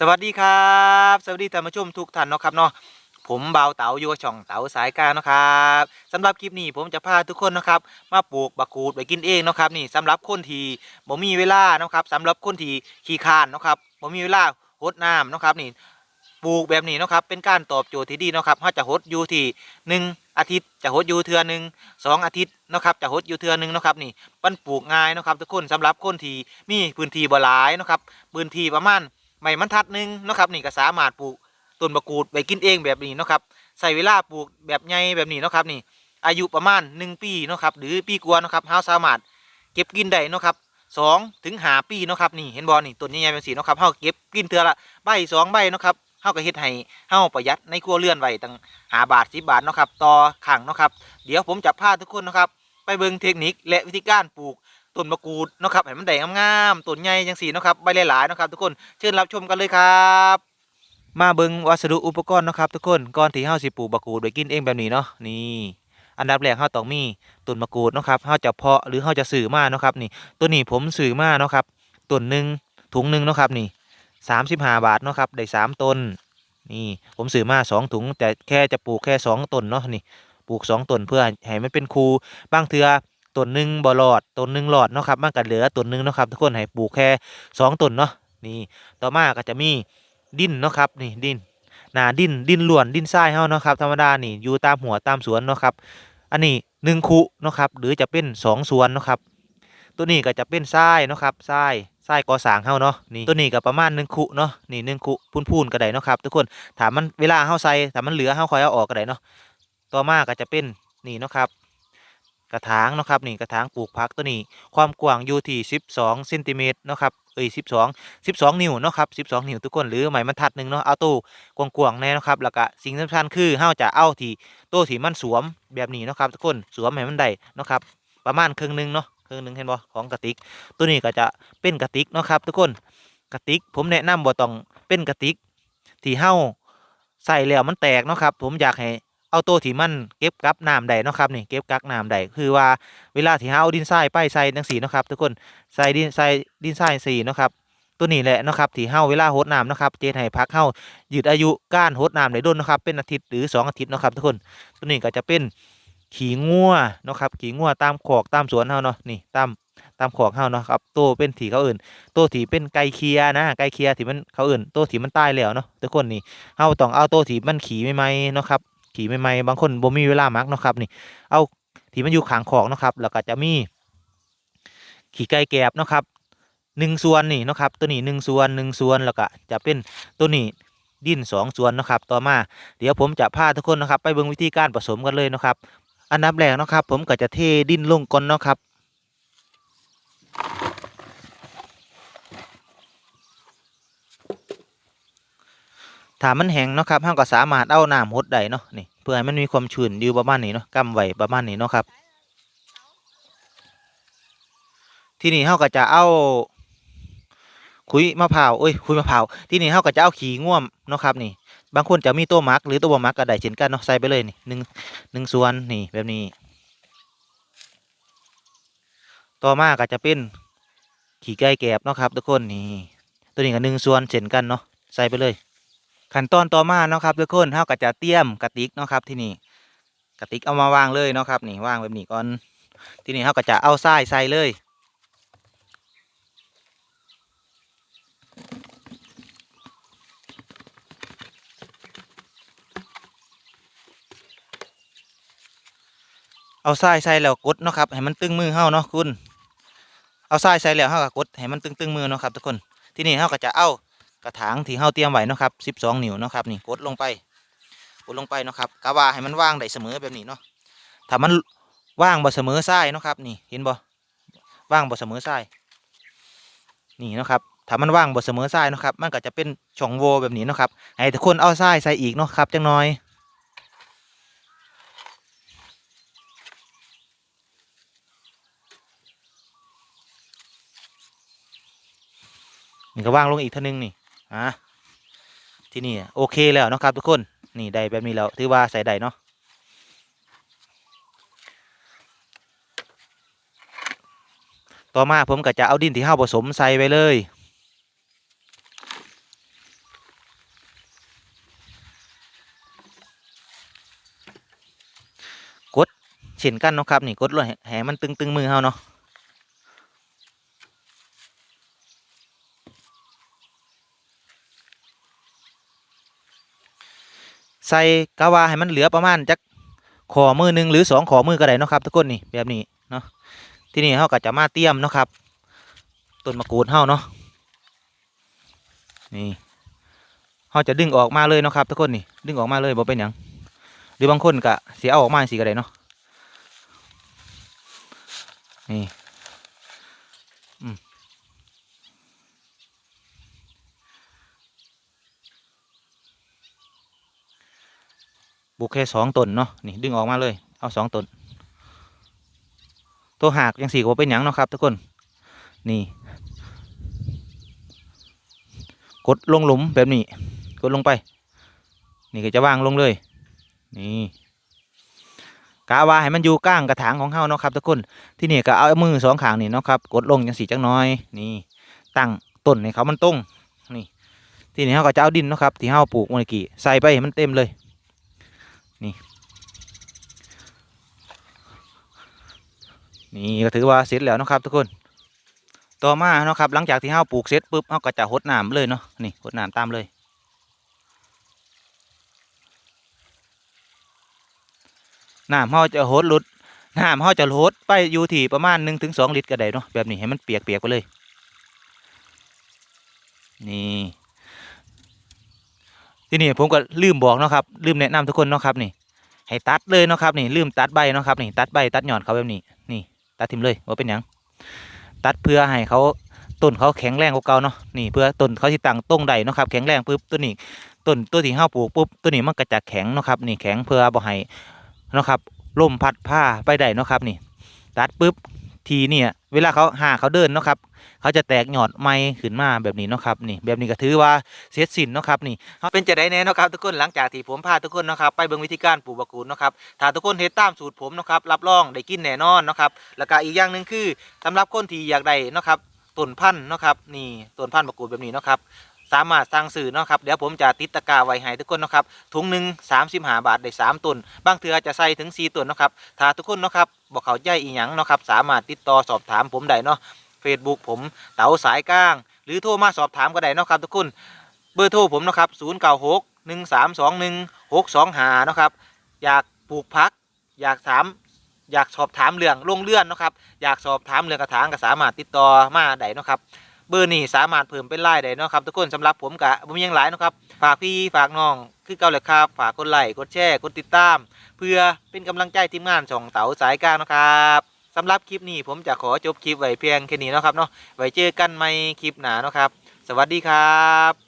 สวัสดีครับ สวัสดีท่านผู้ชมทุกท่านเนาะครับเนาะผมเบาเต๋าอยู่กับช่องเต๋าสายกลางเนาะครับสำหรับคลิปนี้ผมจะพาทุกคนนะครับมาปลูกบักกูดไว้กินเองเนาะครับนี่สำหรับคนที่บ่มีเวลาเนาะครับสำหรับคนที่ขี้คานเนาะครับบ่มีเวลาหดน้ำเนาะครับนี่ปลูกแบบนี้เนาะครับเป็นการตอบโจทย์ที่ดีเนาะครับเราจะหดอยู่ที่หนึ่งอาทิตย์จะหดอยู่เทือหนึ่งสองอาทิตย์เนาะครับจะหดอยู่เทือหนึ่งเนาะครับนี่มันปลูกง่ายเนาะครับทุกคนสำหรับคนที่มีพื้นที่บ่หลายเนาะครับพื้นที่ประมาณ ไม่มันทัดหนึ่งนะครับนี่ก็สามารถปลูกต้นมะกรูดไว้กินเองแบบนี้นะครับใส่เวลาปลูกแบบใหญ่แบบนี้นะครับนี่อายุประมาณหนึ่งปีนะครับหรือปีกว่านะครับเฮาสามารถเก็บกินได้นะครับสองถึงหาปีนะครับนี่เห็นบอนี่ต้นใหญ่ๆเป็นสีนะครับเฮาเก็บกินเทือละใบสองใบนะครับเฮาก็เฮ็ดให้เฮาประหยัดในครัวเรือนไว้ตั้งหาบาทสิบาทนะครับต่อขังนะครับ เดี๋ยวผมจะพาทุกคนนะครับ ไปเบิ่งเทคนิคและวิธีการปลูก ต้นมะกรูดนะครับให้มันได้งามๆต้นใหญ่จังสีนะครับใบหลายๆนะครับ ทุกคนเชิญรับชมกันเลยครับมาเบิงวัสดุอุปกรณ์นะครับทุกคนก่อนที่เฮาสิปลูกมะกรูดไว้กินเองแบบนี้เนาะนี่อันดับแรกเฮาต้องมีต้นมะกรูดนะครับเฮาจะเพาะหรือเฮาจะซื้อมาเนาะครับนี่ตัวนี้ผมซื้อมาเนาะครับต้นหนึ่งถุงหนึ่งเนาะครับนี่สามสิบห้าบาทเนาะครับได้สามต้นนี่ผมซื้อมาสองถุงแต่แค่จะปลูกแค่สองต้นเนาะนี่ปลูกสองต้นเพื่อให้มันเป็นคูบางเทือ ต้นหนึ่งบ่หลอดต้นหนึ่งหลอดเนาะครับมันก็เหลือต้นหนึ่งเนาะครับทุกคนให้ปลูกแค่สองต้นเนาะนี่ต่อมาก็จะมีดินเนาะครับนี่ดินหนาดินดินล้วนดินทรายเฮาเนาะครับธรรมดานี่อยู่ตามหัวตามสวนเนาะครับอันนี้หนึ่งคุเนาะครับหรือจะเป็นสองสวนเนาะครับตัวนี้ก็จะเป็นทรายเนาะครับทรายทรายก่อสร้างเฮาเนาะนี่ตัวนี้ก็ประมาณหนึ่งคุเนาะนี่หนึ่งคุพูนๆก็ได้เนาะครับทุกคนถามมันเวลาเฮาใส่ถ้ามันเหลือเฮาคอยเอาออกก็ได้เนาะต่อมาก็จะเป็นนี่เนาะครับ กระถางเนาะครับนี่กระถางปลูกผักตัวนี้ ความกว้างอยู่ที่ 12เซนติเมตรเนาะครับเอ้ย12 12 นิ้วเนาะครับ 12 นิ้วทุกคนหรือไม้บรรทัดหนึ่งเนาะเอาตู้กว้างๆแน่นะครับแล้วก็สิ่งสำคัญคือเฮาจะเอาที่ตู้ที่มันสวมแบบนี้เนาะครับทุกคนสวมให้มันได้เนาะครับประมาณครึ่งหนึงเนาะครึ่งหนึงเห็นบ่ของกระติก ตัวนี้ก็จะเป็นกระติกเนาะครับทุกคนกระติกผมแนะนำบ่ต้องเป็นกระติกที่เฮาใส่แล้วมันแตกเนาะครับ ผมอยากให้ เอาตัวที่มันเก็บกักน้ำได้เนาะครับนี่เก็บกักน้ำได้คือว่าเวลาที่เฮาเอาดินทรายไปใส่จังสีเนาะครับทุกคนใส่ดินใส่ดินทรายสีเนาะครับตัวนี้แหละนะครับที่เฮาเวลาโหดน้ำนะครับเจนให้พักเฮายืดอายุการโหดน้ำได้โดนเนะครับเป็นอาทิตย์หรือสองอาทิตย์นะครับทุกคนตัวนี้ก็จะเป็นขี้งัวนะครับขี้งัวตามขอกตามสวนเฮาเนาะนี่ตามตามขอกเฮาเนาะครับตัวเป็นที่เขาอื่นตัวที่เป็นไก่เคียนะไก่เคียที่มันเขาอื่นตัวที่มันตายแล้วเนาะทุกคนนี่เฮาต้องเอาตัวที่มันขี่ใหม่ๆเนาะครับ ขี่ใหม่ๆบางคนบ่มีเวลามักเนาะครับนี่ เอาที่มันอยู่ขางขอกเนาะครับแล้วก็จะมีขี่ไก่แกบเนาะครับหนึ่งส่วนนี่เนาะครับตัวนี้หนึ่งส่วนหนึ่งส่วนแล้วก็จะเป็นตัวนี้ดินสองส่วนนะครับต่อมา เดี๋ยวผมจะพาทุกคนนะครับ ไปเบิ่งวิธีการผสมกันเลยนะครับ อันดับแรกนะครับ ผมก็จะเทดินลงก่อนนะครับ ถ้ามันแห้งเนาะครับเราก็สามารถเอาน้ำหดได้เนาะนี่เพื่อให้มันมีความชื้นอยู่ประมาณนี้เนาะกำไว้ประมาณนี้เนาะครับ ที่นี้เราก็จะเอาคุยมะพร้าวเอ้ยคุยมะพร้าวที่นี้เราก็จะเอาขี้ง่วมเนาะครับนี่ บางคนจะมีตัวมักหรือตัวบ่มักก็ได้เช่นกันเนาะใส่ไปเลยนี่หนึ่งหนึ่งส่วนนี่แบบนี้ ต่อมาก็จะเป็นขี้ไก่แกบเนาะครับ ทุกคนนี่ตัวนี้ก็หนึ่งส่วนเช่นกันเนาะใส่ไปเลย ขั้นตอนต่อมาเนาะครับทุกคนเฮาก็จะเตรียมกระติกเนาะครับที่นี่กระติกเอามาวางเลยเนาะครับนี่วางแบบนี้ก่อนที่นี่เฮาก็จะเอาทรายใส่เลยเอาทรายใส่แล้วกดเนาะครับให้มันตึงมือเฮาเนาะคุณ เอาทรายใส่แล้วเฮาก็กดให้มันตึงตึงมือเนาะครับทุกคน ที่นี่เฮาก็จะเอา กระถางที่เฮาเตรียมไว้นะครับ12นิ้วนะครับนี่กดลงไปกดลงไปนะครับกะว่าให้มันว่างได้เสมอแบบนี้เนาะถ้ามันว่างบ่เสมอซ้นะครับนี่เห็นบ่ว่างบ่เสมอซ้นี่นะครับถ้ามันว่างบ่เสมอซ้นะครับมันก็จะเป็นช่องโว่แบบนี้นะครับให้ทุกคนเอาซ้ใส่อีกเนาะครับจังน้อยนี่ก็ว่างลงอีกท่านึงนี่ะที่นี่โอเคแล้วนะครับทุกคนนี่ได้แบบนี้แล้วถือว่าใส่ได้เนาะต่อมาผมก็จะเอาดินที่เฮาผสมใส่ไปเลยกดเช่นกันนะครับนี่กดลงแห่มันตึงๆมือเฮาเนาะ ใส่กะว่าให้มันเหลือประมาณจักขอมือหนึ่งหรือสองขอมือก็ได้นะครับทุกคนนี่แบบนี้เนาะที่นี่เฮาก็จะมาเตรียมเนาะครับต้นมะกรูดเฮาเนาะนี่เฮาจะดึงออกมาเลยเนาะครับทุกคนนี่ดึงออกมาเลยบ่เป็นหยังหรือบางคนก็เสียเอาออกมาสิก็ได้เนาะนี่อืมป ลูกแค่สองต้นเนาะนี่ดึงออกมาเลย เอาสองต้นตัวหากยังสี่ก็เป็นหยังเนาะครับทุกคนนี่ กดลงหลุมแบบนี้ กดลงไป นี่ก็จะวางลงเลย นี่กาวาให้มันอยู่ก้างกระถางของเฮาเนาะครับทุกคนที่นี่ก็เอามือสองข้างนี่เนาะครับกดลงจังสีจังน้อย นี่ ตั้งต้นให้เขามันตรงนี่ที่นี่เขาก็จะเอาดินเนาะครับที่เฮาปลูกเมื่อกี้ใส่ไปให้มันเต็มเลย นี่ นี่ก็ถือว่าเสร็จแล้วนะครับทุกคน ต่อมาเนาะครับหลังจากที่เฮาปลูกเสร็จปุ๊บเฮาก็จะหดน้ำเลยเนาะนี่หดน้ำตามเลย น้ำเฮาจะหดหลุดน้ำเฮาจะลดไปอยู่ที่ประมาณหนึ่งถึงสองลิตรก็ได้เนาะแบบนี้ให้มันเปียกเปียกๆไปเลย นี่ที่นี้ผมก็ลืมบอกเนาะครับลืมแนะนำทุกคนเนาะครับนี่ให้ตัดเลยเนาะครับนี่ลืมตัดใบเนาะครับนี่ตัดใบตัดหย่อนเขาแบบนี้นี่ ตัดทิมเลยว่าเป็นอย่างตัดเพื่อให้เขาต้นเขาแข็งแรงกว่าเก่าเนาะนี่เพื่อต้นเขาที่ตั้งต้งใดเนาะครับแข็งแรงปุ๊บตัวนี้ต้นตัวที่ห้าปลูกปุ๊บตัวนี้มันก็จะแข็งเนาะครับนี่แข็งเพื่อบ่ให้เนาะครับลมพัดผ้าไปได้เนาะครับนี่ ตัดปุ๊บทีเนี่ยเวลาเขาหาเขาเดินเนาะครับ เขาจะแตกหยอดไม้ขึ้นมาแบบนี้เนาะครับนี่แบบนี้ก็ถือว่าเสร็จสิ้นเนาะครับนี่เขาเป็นจะได้แน่เนาะครับทุกคนหลังจากที่ผมพาทุกคนเนาะครับไปเบิ่งวิธีการปลูกบะกูดเนาะครับถ้าทุกคนเฮ็ดตามสูตรผมเนาะครับรับรองได้กินแน่นอนเนาะครับแล้วก็อีกอย่างหนึ่งคือสำหรับคนที่อยากได้เนาะครับต้นพันธุ์เนาะครับนี่ต้นพันธุ์บะกูดแบบนี้เนาะครับสามารถสั่งซื้อเนาะครับเดี๋ยวผมจะติดตะกร้าไว้ให้ทุกคนเนาะครับถุงหนึ่งสามสิบห้าบาทได้สามต้นบางเทือจะใส่ถึงสี่ต้นเนาะครับถ้าทุกคนเนาะครับบอกเขาใจอีหยังเนาะครับสามารถติดต่อสอบถามผมได้เนาะ เฟซบุ๊กผมเต๋าสายกลาง หรือโทรมาสอบถามก็ได้นะครับทุกคนเบอร์โทรผมนะครับศูนย์เก้าหกหนึ่งสามสองหนึ่งหกสองหาเนาะครับอยากปลูกพัก อยากถามอยากสอบถามเรื่องลงเลื่อนนะครับอยากสอบถามเรื่องกระถางก็สามารถติดต่อมาได้นะครับเบอร์นี่สามารถเพิ่มเป็นไลน์ได้นะครับทุกคนสำหรับผมกะผมยังหลายนะครับฝากพี่ฝากน้องคือเก่าเลยครับฝากกดไลค์กดแชร์กดติดตาม เพื่อเป็นกำลังใจทีมงานช่องเต๋าสายกลางนะครับ สำหรับคลิปนี้ผมจะขอจบคลิปไว้เพียงแค่นี้นะครับเนาะไว้เจอกันใหม่คลิปหน้านะครับ สวัสดีครับ